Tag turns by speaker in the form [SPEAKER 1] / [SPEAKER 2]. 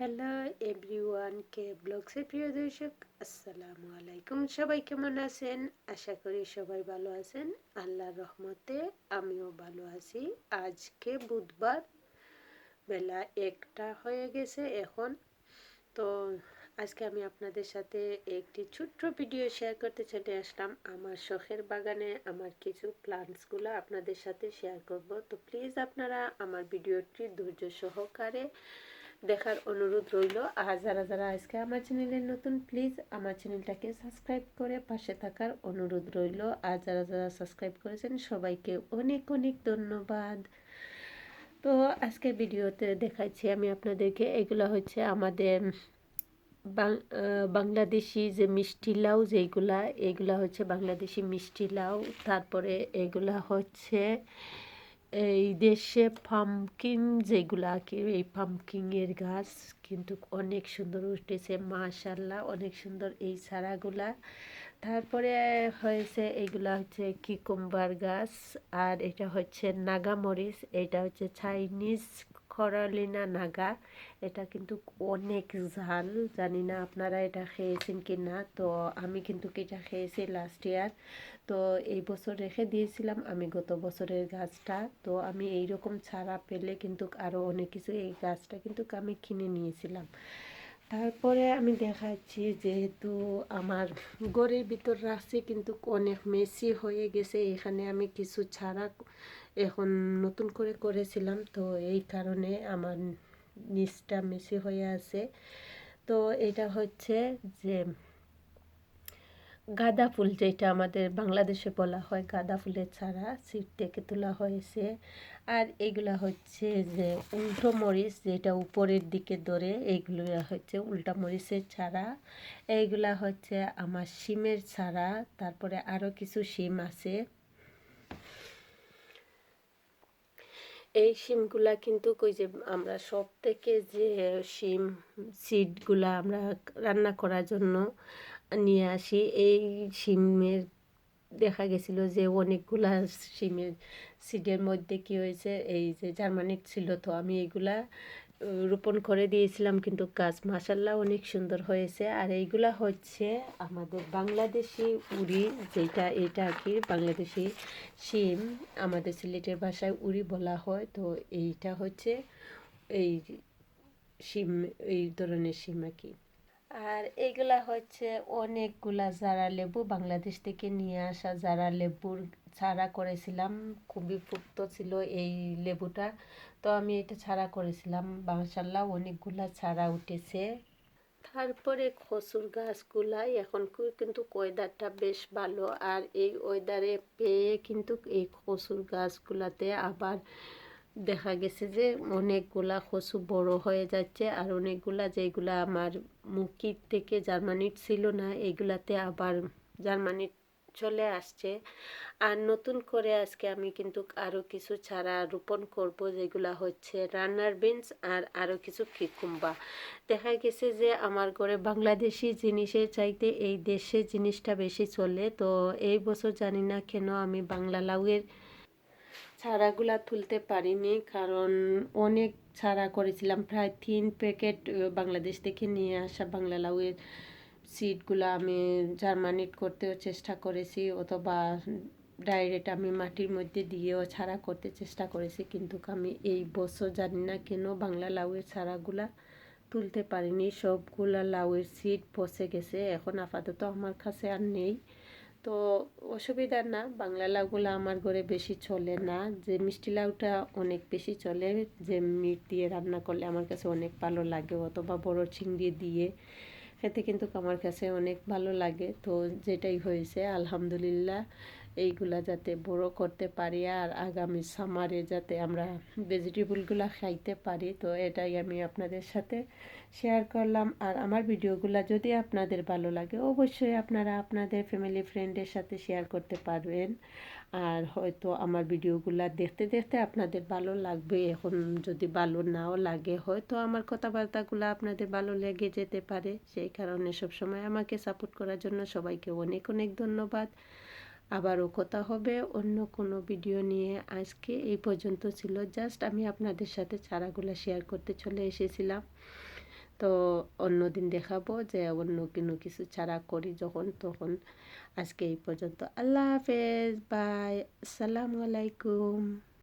[SPEAKER 1] Hello everyone, কে ব্লগসের প্রিয় দর্শক? আসসালামু আলাইকুম। সবাই কেমন আছেন? আশা করি সবাই ভালো আছেন। আল্লাহর রহমতে আমিও ভালো আছি। আজকে বুধবার, বেলা একটা হয়ে গেছে এখন। তো আজকে আমি আপনাদের সাথে একটি ছোট্ট ভিডিও শেয়ার করতে চলে আসলাম। আমার শখের বাগানে আমার কিছু প্লান্টসগুলো আপনাদের সাথে শেয়ার করব। তো প্লিজ আপনারা আমার ভিডিওটি ধৈর্য সহকারে দেখার অনুরোধ রইল। আর যারা যারা আজকে আমার চ্যানেলের নতুন প্লিজ আমার চ্যানেলটাকে সাবস্ক্রাইব করে পাশে থাকার অনুরোধ রইল। আর যারা যারা সাবস্ক্রাইব করেছেন, সবাইকে অনেক অনেক ধন্যবাদ। তো আজকে ভিডিওতে দেখাচ্ছি আমি আপনাদেরকে। এগুলো হচ্ছে আমাদের বাংলাদেশি যে মিষ্টি লাউ যেগুলা এগুলা হচ্ছে বাংলাদেশি মিষ্টি লাউ। তারপরে এগুলা হচ্ছে এই দেশে পাম্পকিন যেগুলা কি, এই পাম্পকিনের গাছ কিন্তু অনেক সুন্দর উঠেছে মাশাল্লাহ অনেক সুন্দর এই চারাগুলা। তারপরে হয়েছে এইগুলা হচ্ছে কিকুম্বার গাছ, আর এটা হচ্ছে নাগামরিচ এটা হচ্ছে চাইনিজ খরালিনা নাগা। এটা কিন্তু অনেক ঝাল। জানি না আপনারা এটা খেয়েছেন কি না। তো আমি কিন্তু এটা খেয়েছি লাস্ট ইয়ার তো এই বছর রেখে দিয়েছিলাম আমি গত বছরের গাছটা। তো আমি এই রকম ছাড়া পেলে কিন্তু আরও অনেক কিছু এই গাছটা কিন্তু আমি কিনে নিয়েছিলাম। তারপরে আমি দেখাচ্ছি যেহেতু আমার গড়ের ভিতর রাখছি কিন্তু অনেক মেসি হয়ে গেছে, এখানে আমি কিছু ছাড়া এখন নতুন করে করেছিলাম, তো এই কারণে আমার নিচটা মেসি হয়ে আছে। তো এটা হচ্ছে যে গাঁদা ফুল যেটা আমাদের বাংলাদেশে বলা হয়, গাঁদা ফুলের ছাড়া সিট থেকে তোলা হয়েছে। আর এগুলা হচ্ছে যে উল্টো মরিচ যেটা উপরের দিকে ধরে এইগুলো হচ্ছে উল্টা মরিচের ছাড়া এইগুলা হচ্ছে আমার শিমের ছাড়া তারপরে আরও কিছু শিম আছে। এই শিমগুলা কিন্তু কই যে আমরা সব থেকে যে শিম, সিডগুলা আমরা রান্না করার জন্য নিয়ে আসি। এই সিমের দেখা গেছিল যে অনেকগুলা সিমের সিডের মধ্যে কি হয়েছে, এই যে জার্মানিক ছিল তো আমি এইগুলা রোপণ করে দিয়েছিলাম কিন্তু গাছ মাসাল্লাহ অনেক সুন্দর হয়েছে। আর এইগুলা হচ্ছে আমাদের বাংলাদেশি উড়ি যেটা, এটা আর কি বাংলাদেশি শিম, আমাদের সিলেটের ভাষায় উড়ি বলা হয়। তো এইটা হচ্ছে এই শিম, এই ধরনের শিম আর কি। আর এইগুলা হচ্ছে অনেকগুলা জারা লেবু বাংলাদেশ থেকে নিয়ে আসা যারা লেবুর ছাড়া করেছিলাম, খুবই পুক্ত ছিল এই লেবুটা। তো আমি এটা ছাড়া করেছিলাম মাশাল্লাহ অনেকগুলা ছাড়া উঠেছে। তারপরে খসুর গাছগুলাই এখন কিন্তু ওয়েদারটা বেশ ভালো। আর এই ওয়েদারে পেয়ে কিন্তু এই খসুর গাছগুলাতে আবার দেখা গেছে যে অনেকগুলা কচু বড় হয়ে যাচ্ছে আর অনেকগুলা যেগুলা আমার মুখির থেকে জার্মানির ছিল না, এগুলাতে আবার জার্মানির চলে আসছে। আর নতুন করে আজকে আমি কিন্তু আরও কিছু ছাড়া রোপণ করব, যেগুলা হচ্ছে রান্নার বিনস আর আরও কিছু কিকুম্বা দেখা গেছে যে আমার ঘরে বাংলাদেশি জিনিসের চাইতে এই দেশের জিনিসটা বেশি চলে, তো এই বছর জানি না কেন আমি বাংলা লাউয়ের ছাড়াগুলা তুলতে পারিনি, কারণ অনেক ছাড়া করেছিলাম। প্রায় তিন প্যাকেট বাংলাদেশ থেকে নিয়ে আসা বাংলা লাউয়ের সিডগুলো আমি জার্মানিট করতেও চেষ্টা করেছি, অথবা ডাইরেক্ট আমি মাটির মধ্যে দিয়েও ছাড়া করতে চেষ্টা করেছি, কিন্তু আমি এই বছর জানি না কেন বাংলা লাউয়ের ছাড়াগুলা তুলতে পারিনি। সবগুলা লাউয়ের সিড পচে গেছে, এখন আপাতত আমার কাছে আর নেই। তো অসুবিধা না, বাংলা লাউগুলো আমার ঘরে বেশি চলে না। যে মিষ্টি লাউটা অনেক বেশি চলে, যে মিট দিয়ে রান্না করলে আমার কাছে অনেক ভালো লাগে, অথবা বড় চিংড়ি দিয়ে, খেতে কিন্তু আমার কাছে অনেক ভালো লাগে। তো যেটাই হয়েছে, আলহামদুলিল্লাহ। এইগুলা যাতে বড় করতে পারি আর আগামী সামারে যাতে আমরা ভেজিটেবলগুলো খাইতে পারি, তো এটাই আমি আপনাদের সাথে শেয়ার করলাম। আর আমার ভিডিওগুলো যদি আপনাদের ভালো লাগে, অবশ্যই আপনারা আপনাদের ফ্যামিলি ফ্রেন্ডের সাথে শেয়ার করতে পারবেন। আর হয়তো আমার ভিডিওগুলো দেখতে দেখতে আপনাদের ভালো লাগবে, এখন যদি ভালো নাও লাগে, হয়তো আমার কথাবার্তাগুলো আপনাদের ভালো লেগে যেতে পারে। সেই কারণে সবসময় আমাকে সাপোর্ট করার জন্য সবাইকে অনেক অনেক ধন্যবাদ। আবারও কথা হবে অন্য কোনো ভিডিও নিয়ে। আজকে এই পর্যন্ত ছিল। জাস্ট আমি আপনাদের সাথে চারাগুলো শেয়ার করতে চলে এসেছিলাম। তো অন্য দিন দেখাবো যে অন্য কোনো কিছু ছাড়া করি যখন তখন। আজকে এই পর্যন্ত। আল্লাহ হাফেজ। বাই। আসসালামু আলাইকুম।